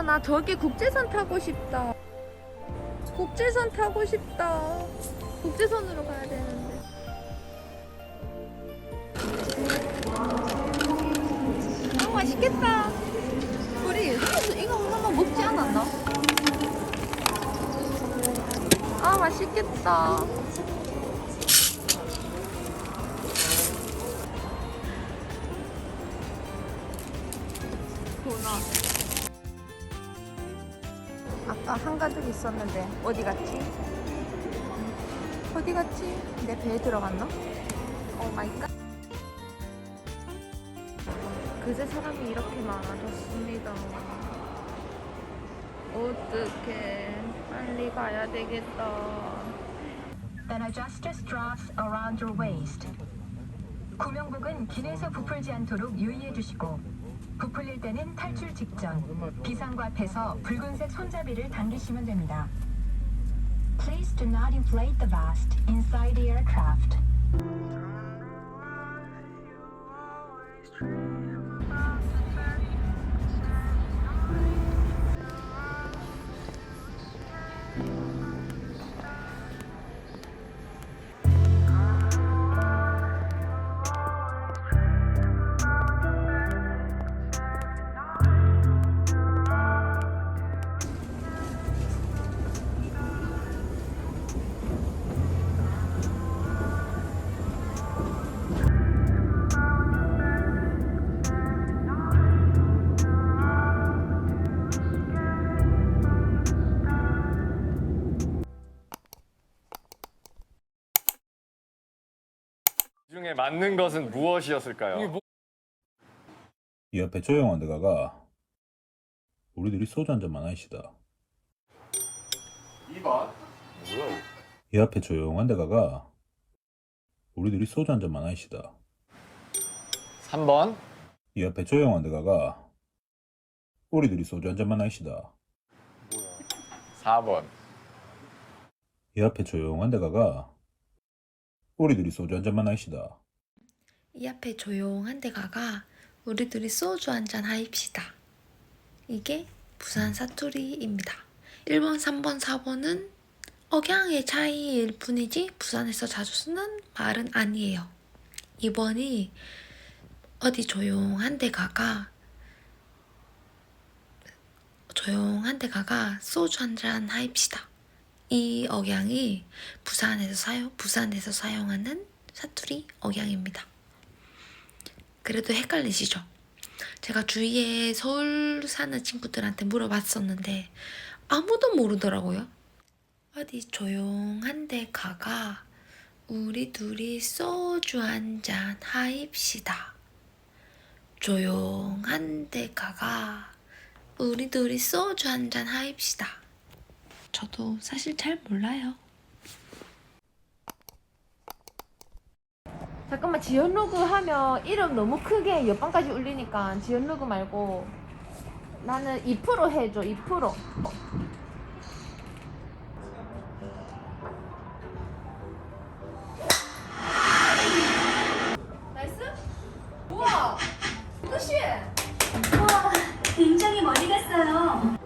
아, 나 저기 국제선 타고 싶다. 국제선 타고 싶다. 국제선으로 가야 되는데. 아, 맛있겠다. 우리 이거- 한번 먹지 않았나? 아, 맛있겠다. 도넛. 아까 한 가득 있었는데 어디 갔지? 어디 갔지? 내 배에 들어갔나? 오 마이 갓. 그제 사람이 이렇게 많아졌습니다. 어떡해. 빨리 가야 되겠다. Then adjust your straps around your waist. 구명복은 긴해서 부풀지 않도록 유의해 주시고 부풀릴 때는 탈출 직전 비상구 앞에서 붉은색 손잡이를 당기시면 됩니다. Please do not inflate the vest inside the aircraft. 이 중에 맞는 것은 무엇이었을까요? 이 옆에 조용한 데가가 우리들이 소주 한 잔만 하시다. 2번. 뭐야? 이 앞에 조용한 데가가 우리들이 소주 한 잔만 하시다. 3번. 이 앞에 조용한 데가가 우리들이 소주 한 잔만 하시다. 4번. 이 앞에 조용한 데가가 우리들이 소주 한 잔만 하시다. 이 앞에 조용한 데 가가 우리들이 소주 한 잔 하입시다. 이게 부산 사투리입니다. 1번, 3번, 4번은 억양의 차이일 뿐이지 부산에서 자주 쓰는 말은 아니에요. 2번이 어디 조용한 데 가가 조용한 데 가가 소주 한 잔 하입시다. 이 억양이 부산에서 사용 부산에서 사용하는 사투리 억양입니다. 그래도 헷갈리시죠? 제가 주위에 서울 사는 친구들한테 물어봤었는데 아무도 모르더라고요. 어디 조용한 데 가가 우리 둘이 소주 한 잔 하입시다. 조용한 데 가가 우리 둘이 소주 한 잔 하입시다. 저도 사실 잘 몰라요. 잠깐만 지연 로그 하면 이름 너무 크게 옆방까지 울리니까 지연 로그 말고 나는 2% 해줘 2% 나이스? 우와 끝이 우와, 굉장히 멀리 갔어요.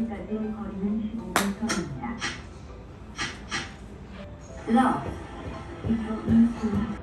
여기까지 거리는 15m입니다. 러 이쪽 인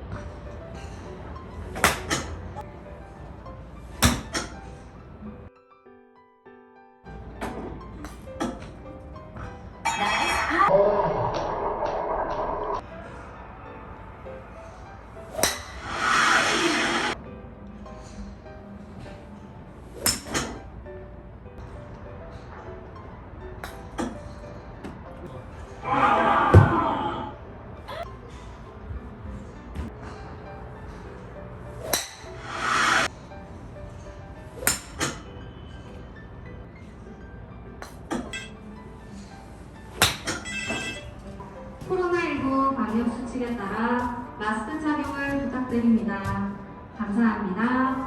수칙에 따라 마스크 착용을 부탁드립니다. 감사합니다.